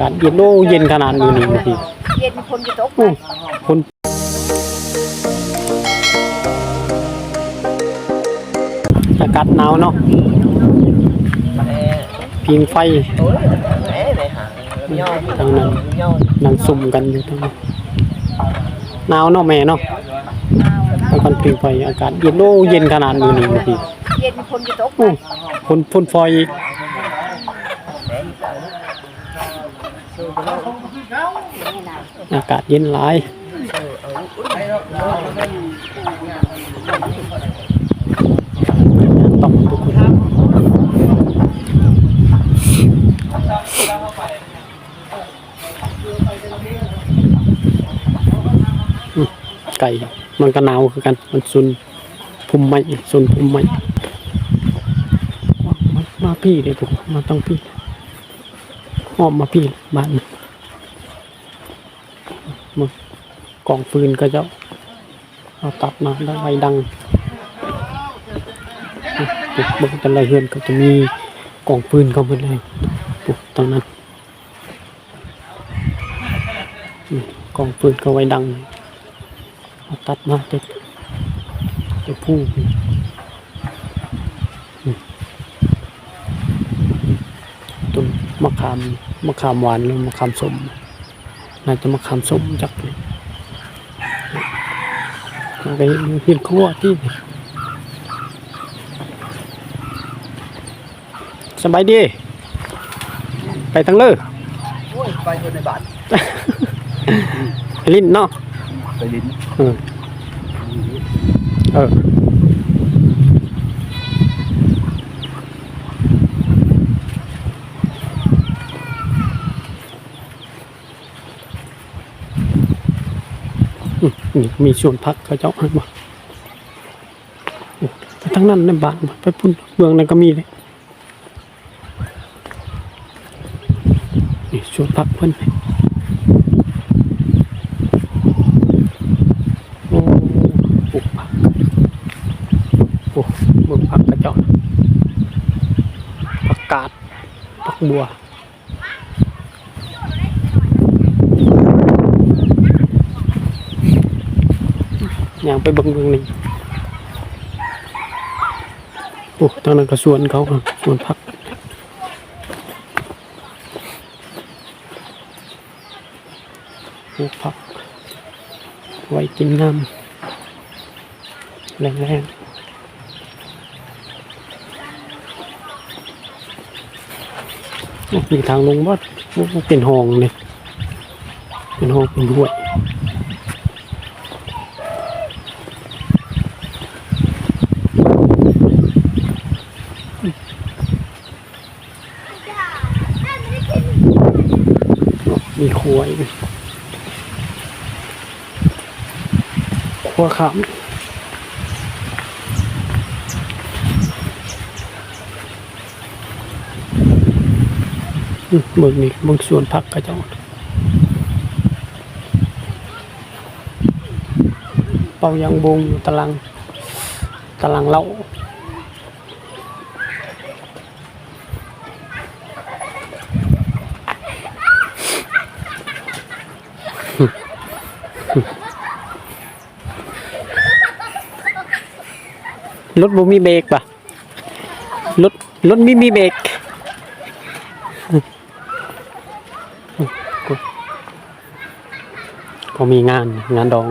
การเย็นโอ้เย็นขนาดนี้นี่บางทีเย็นคนจะตกคนอากาศหนาวเนาะพิงไฟทางนั้นนั่งซุ่มกันอยู่ทางนั้หนาวเนาะแม่เนาะ ไปกันพิงไฟอากาศเย็นโอ้เย็นขนาดนี้นี่บางทีเย็นคนจะตกโอ้คนพ่นไฟอีกอากาศเย็นหลายต้องทุกคนอืมไก่ มันก็หนาวคือกัน มันซุนพุ่มไม้ซุนพุ่มไม้มามาพี่เลยทุกมาต้องพี่ออกมาพี่บ้านมากองฟืนก็จะเอาตัดมาแล้วไวดังปุ๊บเบิ่งแต่ละเฮือนก็จะมีกล่องปืนเข้าไปเลยปุ๊บตรงนั้นอืมกองปืนก็ไว้ดัง ตัดมาเด็ดเด็ดผู้อืมต้นมะขามมะขามหวานหรือมะขามส้มน่าจะมะขามส้มจักเลยเอาไปเห็นขั้วที่สบายดี ไปทางเลยโอ้ยไปคนในบ้านลิ้นเนาะ ไปลิ้นเออเอออืมนี่มีส่วนพักเขาเจ้าให้มาโอ้ไปทางนั้นในบ้านไปพุ่นเมืองนั้นก็มีเลยนี่ชวนพักเพิ่นโอ้ปลูกผัก โอ้เมืองผักกระจอกผักกาดผักบัวอย่างไปบังเบืองนี่โอ้ทางนั้นก็สวนเขาครับสวนผักปลูกผัก ไว้กินน้ำแรงๆ มีทางลงว่าเป็นห้องเลยเป็นห้องเป็นห้วยมีครัวอีกครัวขาม มเบิกนี่เบิกส่วนผักกระจ้าเป่ายังบงอยู่ตารางตารางเล่ารถบ่มีเบรกปะรถรถมีมีเบรก ก็มีงานงานดอง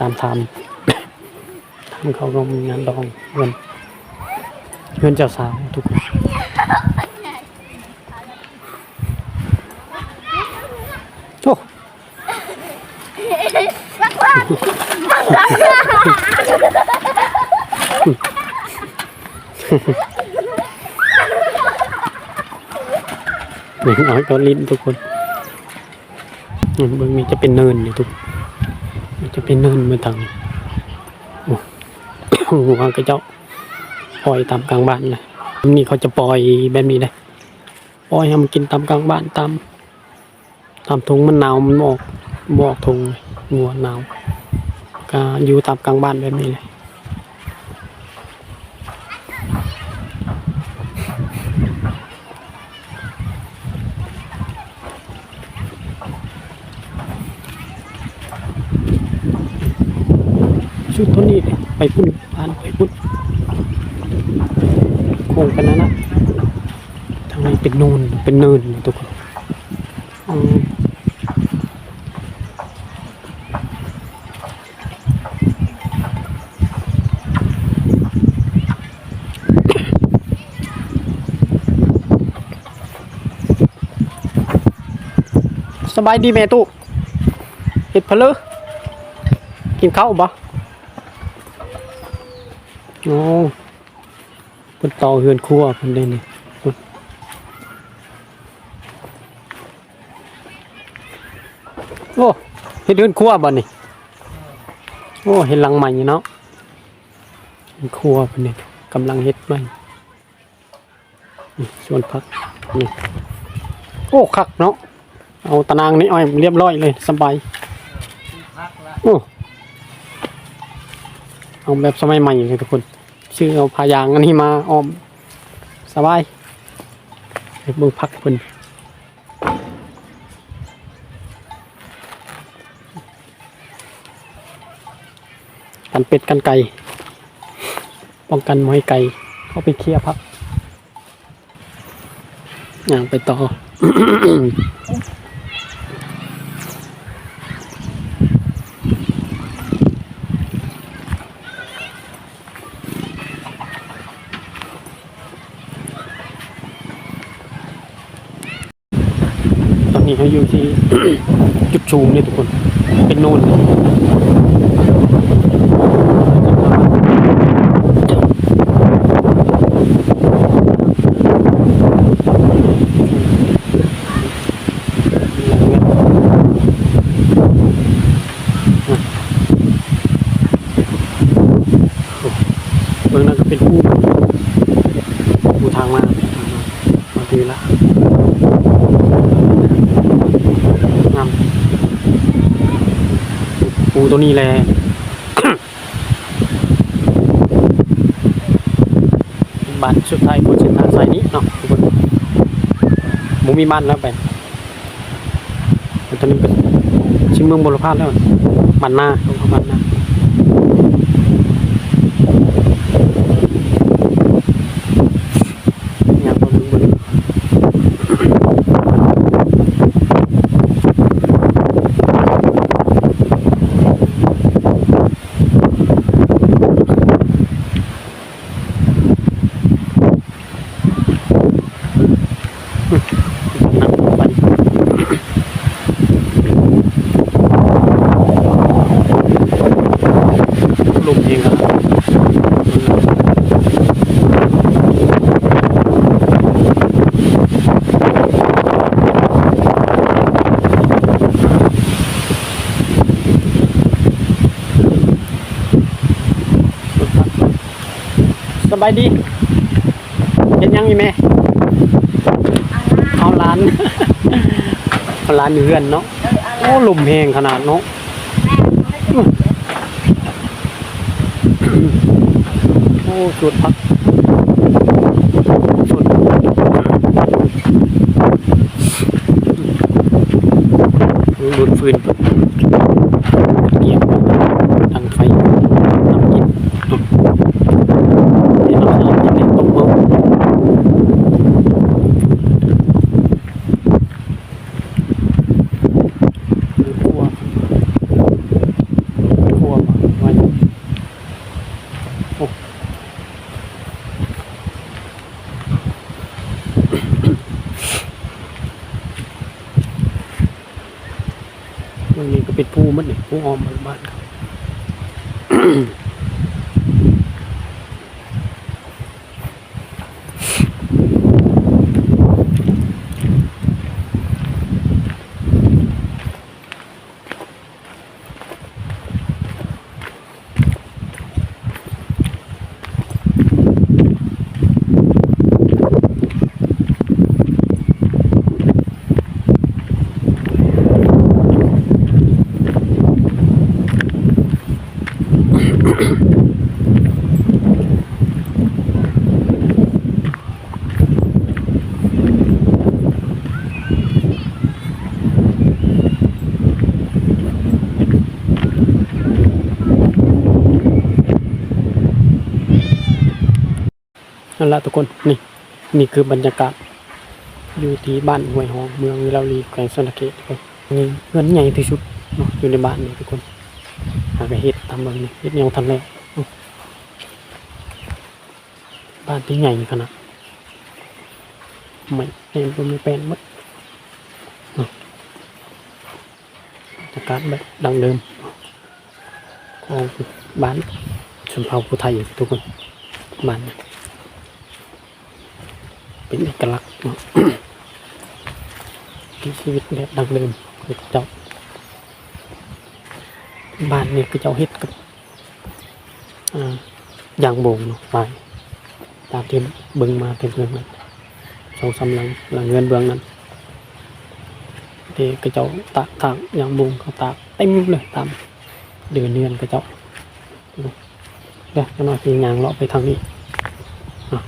ตามทำทำเขาก็มีงานดองเงินเงินเจ้าสาวทุกคนโอ้เด็กน้อยก็ลิ้นทุกคน เบื้องนี้จะเป็นเนินอยู่ทุกมันจะเป็นเนินมื่อทางหัวกระเจ้าปล่อยตามกลางบ้านเลยนี่เขาจะปล่อยแบบนี้เลยปล่อยให้มันกินตามกลางบ้านตามตามทงมันหนาวมันออกบอกทงงัวหนาวก็อยู่ตามกลางบ้านแบบนี้เลย ชุดตัวนี้เลยไป พุ่นผ่านไปพุ่นโค้งกันนะนะทางนี้เป็นนูนเป็นเนินทุกคนสบายดีแม่ตู้เห็ดเลอกินข้าวบ่ โอ้เพิ่นต่อเฮือนครัวเพิ่นได้นี่นโอ้เฮ็ดเฮือนครัวบ่นี่โอ้เห็นหลังใหม่เนาะเฮือนครัวเพิ่นนี่กำลังเฮ็ดใหม่นี่สวนผักนี่โอ้คักเนาะเอาตะนางนี่อ้อยเรียบร้อยเลยสบายโอ้เอาแบบสมัยใหม่เลยทุกคน ชื่อเอาพายางอันนี้มาออมสบายเฮ็ดเบิ่งพักเพิ่นกันเป็ดกันไก่ป้องกันม่ให้ไก่เข้าไปเคลียร์พักอย่างไปต่อ นนี้เขาอยู่ที่จุดชูมนี่ทุกคน เป็นนูนเบื้องนั้นก็เป็นผู้ผู้ทางมามาทีละ งามปู ตัวนี้แหละบ้านสุดท้ายบนเส้นทางสายนี้เนาะทุกคนมูมีบ้านแล้วไปตอนนี้เป็นชิมเมืองบุรพาแล้วบ้านน้าลงข้าบ้านนาอยากไปเบิ่งเบิ่ง นั่งไปลมเองครับ สบายดีเห็นยังอีแม่เอาร้านเอาร้านอยู่เพื่อนเนาะโอ้ลมแหงขนาดเนาะโอ้สุดพักสุดดูดฟืนเกียบตั้งไฟน้ำกินเนาะเดี๋ยวเราจะเป็นต้มเมาครัวครัวไว้โอ้มัน นี่ก็เป็นผู้ นั่นแหละทุกคนนี่นี่คือบรรยากาศอยู่ที่บ้านห้วยหองเมืองวิลาลีแขวงสระเกตทุกคนนี่เพื่อนใหญ่ที่สุดเนาะอยู่ในบ้านนี่ทุกคนหากเฮ็ดทำเบิ่งนี่เฮ็ดยังทันแล้วบ้านที่ใหญ่ขนาดไม่เห็นเป็นไม่เป็นมดเนาะบรรยากาศแบบดังเดิมของบ้านชนเผ่าผู้ไทยทุกคนบ้าน เป็นเอกลักษณ์ที่ชีวิตแบบดังเดิมคือเจ้าบ้านนี่คือเจ้าเฮ็ดกับอย่างโบงเนาะไปตามที่เบิ่งมาเต็มเรื่องนั้นสองสามหลังหลังเงินเบื้องนั้นที่กระเจ้าตากทางอย่างโบงเขาตากเต็มเลยตามเดือนเดือนกระเจ้าเดี๋ยวจะน้อยพีงางเลาะไปทางนี้อะ